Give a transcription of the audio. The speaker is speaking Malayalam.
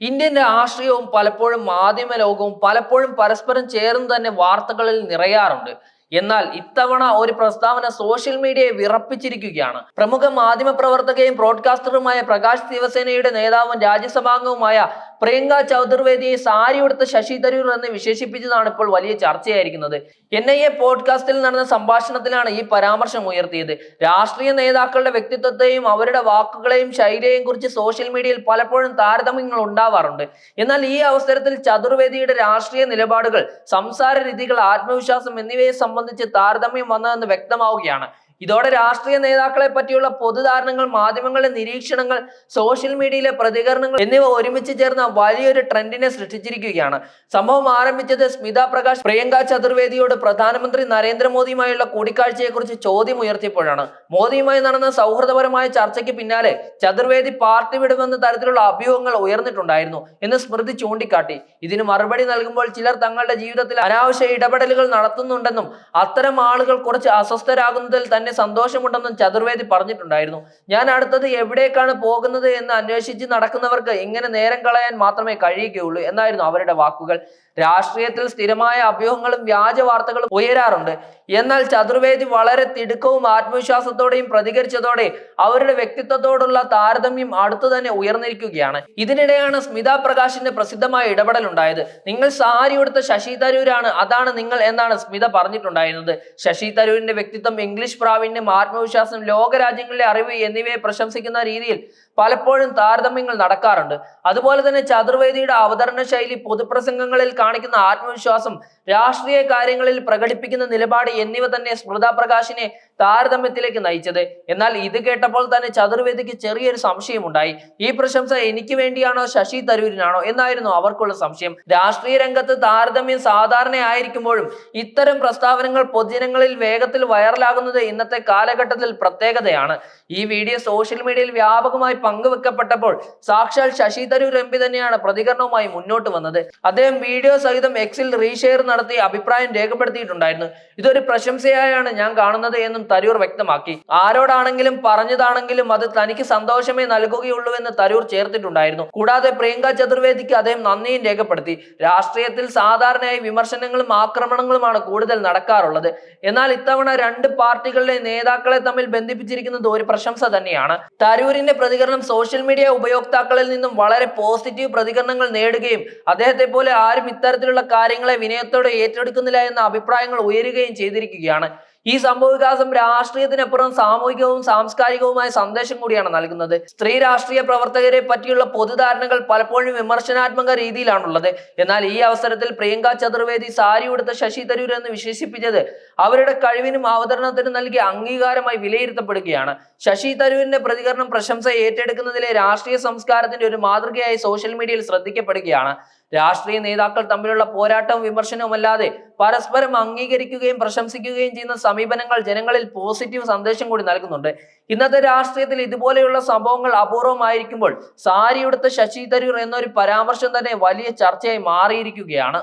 ഇന്ത്യൻ രാഷ്ട്രീയവും പലപ്പോഴും മാധ്യമ ലോകവും പലപ്പോഴും പരസ്പരം ചേർന്ന് തന്നെ വാർത്തകളിൽ നിറയാറുണ്ട്. എന്നാൽ ഇത്തവണ ഒരു പ്രസ്താവന സോഷ്യൽ മീഡിയയെ വിറപ്പിച്ചിരിക്കുകയാണ്. പ്രമുഖ മാധ്യമ പ്രവർത്തകയും ബ്രോഡ്കാസ്റ്ററുമായ പ്രകാശ് ശിവസേനയുടെ നേതാവും രാജ്യസഭാംഗവുമായ പ്രിയങ്ക ചൗധർവേദിയെ സാരി ഉടുത്ത ശശി തരൂർ എന്ന് വിശേഷിപ്പിച്ചതാണ് ഇപ്പോൾ വലിയ ചർച്ചയായിരിക്കുന്നത്. എൻ ഐ എ പോഡ്കാസ്റ്റിൽ നടന്ന സംഭാഷണത്തിലാണ് ഈ പരാമർശം ഉയർത്തിയത്. രാഷ്ട്രീയ നേതാക്കളുടെ വ്യക്തിത്വത്തെയും അവരുടെ വാക്കുകളെയും ശൈലിയെയും കുറിച്ച് സോഷ്യൽ മീഡിയയിൽ പലപ്പോഴും താരതമ്യങ്ങൾ ഉണ്ടാവാറുണ്ട്. എന്നാൽ ഈ അവസരത്തിൽ ചതുർവേദിയുടെ രാഷ്ട്രീയ നിലപാടുകൾ സംസാര രീതികൾ ആത്മവിശ്വാസം എന്നിവയെ സംബന്ധിച്ച് താരതമ്യം വന്നതെന്ന് വ്യക്തമാവുകയാണ്. ഇതോടെ രാഷ്ട്രീയ നേതാക്കളെ പറ്റിയുള്ള പൊതുധാരണങ്ങൾ മാധ്യമങ്ങളുടെ നിരീക്ഷണങ്ങൾ സോഷ്യൽ മീഡിയയിലെ പ്രതികരണങ്ങൾ എന്നിവ ഒരുമിച്ച് ചേർന്ന വലിയൊരു ട്രെൻഡിനെ സൃഷ്ടിച്ചിരിക്കുകയാണ്. സംഭവം ആരംഭിച്ചത് സ്മിത പ്രകാശ് പ്രിയങ്ക ചതുർവേദിയോട് പ്രധാനമന്ത്രി നരേന്ദ്രമോദിയുമായുള്ള കൂടിക്കാഴ്ചയെക്കുറിച്ച് ചോദ്യം ഉയർത്തിയപ്പോഴാണ്. മോദിയുമായി നടന്ന സൗഹൃദപരമായ ചർച്ചയ്ക്ക് പിന്നാലെ ചതുർവേദി പാർട്ടി വിടുമെന്ന തരത്തിലുള്ള അഭ്യൂഹങ്ങൾ ഉയർന്നിട്ടുണ്ടായിരുന്നു എന്ന് സ്മൃതി ചൂണ്ടിക്കാട്ടി. ഇതിന് മറുപടി നൽകുമ്പോൾ ചിലർ തങ്ങളുടെ ജീവിതത്തിൽ അനാവശ്യ ഇടപെടലുകൾ നടത്തുന്നുണ്ടെന്നും അത്തരം ആളുകൾ കുറച്ച് അസ്വസ്ഥരാകുന്നതിൽ തന്നെ സന്തോഷമുണ്ടെന്നും ചതുർവേദി പറഞ്ഞിട്ടുണ്ടായിരുന്നു. ഞാൻ അടുത്തത് എവിടേക്കാണ് പോകുന്നത് എന്ന് അന്വേഷിച്ച് നടക്കുന്നവർക്ക് ഇങ്ങനെ നേരം കളയാൻ മാത്രമേ കഴിയുകയുള്ളൂ എന്നായിരുന്നു അവരുടെ വാക്കുകൾ. രാഷ്ട്രീയത്തിൽ സ്ഥിരമായ അഭ്യൂഹങ്ങളും വ്യാജ വാർത്തകളും ഉയരാറുണ്ട്. എന്നാൽ ചതുർവേദി വളരെ തിടുക്കവും ആത്മവിശ്വാസത്തോടെയും പ്രതികരിച്ചതോടെ അവരുടെ വ്യക്തിത്വത്തോടുള്ള താരതമ്യം അടുത്തു തന്നെ ഉയർന്നിരിക്കുകയാണ്. ഇതിനിടെയാണ് സ്മിത പ്രകാശിന്റെ പ്രസിദ്ധമായ ഇടപെടൽ ഉണ്ടായത് നിങ്ങൾ സാരി ഉടുത്ത ശശി തരൂരാണ് അതാണ് നിങ്ങൾ എന്നാണ് സ്മിത പറഞ്ഞിട്ടുണ്ടായിരുന്നത്. ശശി തരൂരിന്റെ വ്യക്തിത്വം ഇംഗ്ലീഷ് പ്രാവീണ്യം ആത്മവിശ്വാസം ലോകരാജ്യങ്ങളിലെ അറിവ് എന്നിവയെ പ്രശംസിക്കുന്ന രീതിയിൽ പലപ്പോഴും താരതമ്യങ്ങൾ നടക്കാറുണ്ട്. അതുപോലെ തന്നെ ചതുർവേദിയുടെ അവതരണ ശൈലി പൊതുപ്രസംഗങ്ങളിൽ കാണിക്കുന്ന ആത്മവിശ്വാസം രാഷ്ട്രീയ കാര്യങ്ങളിൽ പ്രകടിപ്പിക്കുന്ന നിലപാട് എന്നിവ തന്നെ സ്മൃത പ്രകാശിനെ താരതമ്യത്തിലേക്ക് നയിച്ചത്. എന്നാൽ ഇത് കേട്ടപ്പോൾ തന്നെ ചതുർവേദിക്ക് ചെറിയൊരു സംശയമുണ്ടായി. ഈ പ്രശംസ എനിക്ക് വേണ്ടിയാണോ ശശി തരൂരിനാണോ എന്നായിരുന്നു അവർക്കുള്ള സംശയം. രാഷ്ട്രീയ രംഗത്ത് താരതമ്യം സാധാരണയായിരിക്കുമ്പോഴും ഇത്തരം പ്രസ്താവനകൾ പൊതുജനങ്ങളിൽ വേഗത്തിൽ വൈറലാകുന്നത് ഇന്നത്തെ കാലഘട്ടത്തിൽ പ്രത്യേകതയാണ്. ഈ വീഡിയോ സോഷ്യൽ മീഡിയയിൽ വ്യാപകമായി പങ്കുവെക്കപ്പെട്ടപ്പോൾ സാക്ഷാൽ ശശി തരൂർ എം തന്നെയാണ് പ്രതികരണവുമായി മുന്നോട്ട് വന്നത്. അദ്ദേഹം വീഡിയോ സഹിതം എക്സിൽ റീഷെയർ നടത്തി അഭിപ്രായം രേഖപ്പെടുത്തിയിട്ടുണ്ടായിരുന്നു. ഇതൊരു പ്രശംസയായാണ് ഞാൻ കാണുന്നത് എന്നും തരൂർ വ്യക്തമാക്കി. ആരോടാണെങ്കിലും പറഞ്ഞതാണെങ്കിലും അത് തനിക്ക് സന്തോഷമേ നൽകുകയുള്ളൂ എന്ന് തരൂർ ചേർത്തിട്ടുണ്ടായിരുന്നു. കൂടാതെ പ്രിയങ്ക ചതുർവേദിക്ക് അദ്ദേഹം നന്ദിയും രേഖപ്പെടുത്തി. രാഷ്ട്രീയത്തിൽ സാധാരണയായി വിമർശനങ്ങളും ആക്രമണങ്ങളുമാണ് കൂടുതൽ നടക്കാറുള്ളത്. എന്നാൽ ഇത്തവണ രണ്ട് പാർട്ടികളിലെ നേതാക്കളെ തമ്മിൽ ബന്ധിപ്പിച്ചിരിക്കുന്നത് ഒരു പ്രശംസ തന്നെയാണ്. തരൂരിന്റെ പ്രതികരണം സോഷ്യൽ മീഡിയ ഉപയോക്താക്കളിൽ നിന്നും വളരെ പോസിറ്റീവ് പ്രതികരണങ്ങൾ നേടുകയും അദ്ദേഹത്തെ പോലെ ആരും ഇത്തരത്തിലുള്ള കാര്യങ്ങളെ വിനയത്തോടെ ഏറ്റെടുക്കുന്നില്ല എന്ന അഭിപ്രായങ്ങൾ ഉയരുകയും ചെയ്തിരിക്കുകയാണ്. ഈ സംഭവ വികാസം രാഷ്ട്രീയത്തിനപ്പുറം സാമൂഹികവും സാംസ്കാരികവുമായ സന്ദേശം കൂടിയാണ് നൽകുന്നത്. സ്ത്രീ രാഷ്ട്രീയ പ്രവർത്തകരെ പറ്റിയുള്ള പൊതുധാരണകൾ പലപ്പോഴും വിമർശനാത്മക രീതിയിലാണുള്ളത്. എന്നാൽ ഈ അവസരത്തിൽ പ്രിയങ്ക ചതുർവേദി സാരി ഉടുത്ത ശശി തരൂർ എന്ന് വിശേഷിപ്പിച്ചത് അവരുടെ കഴിവിനും അവതരണത്തിനും നൽകിയ അംഗീകാരമായി വിലയിരുത്തപ്പെടുകയാണ്. ശശി തരൂരിന്റെ പ്രതികരണം പ്രശംസ ഏറ്റെടുക്കുന്നതിലെ രാഷ്ട്രീയ സംസ്കാരത്തിന്റെ ഒരു മാതൃകയായി സോഷ്യൽ മീഡിയയിൽ ശ്രദ്ധിക്കപ്പെടുകയാണ്. രാഷ്ട്രീയ നേതാക്കൾ തമ്മിലുള്ള പോരാട്ടവും വിമർശനവും അല്ലാതെ പരസ്പരം അംഗീകരിക്കുകയും പ്രശംസിക്കുകയും ചെയ്യുന്ന സമീപനങ്ങൾ ജനങ്ങളിൽ പോസിറ്റീവ് സന്ദേശം കൂടി നൽകുന്നുണ്ട്. ഇന്നത്തെ രാഷ്ട്രീയത്തിൽ ഇതുപോലെയുള്ള സംഭവങ്ങൾ അപൂർവമായിരിക്കുമ്പോൾ സാരിയുടുത്ത ശശി തരൂർ എന്നൊരു പരാമർശം തന്നെ വലിയ ചർച്ചയായി മാറിയിരിക്കുകയാണ്.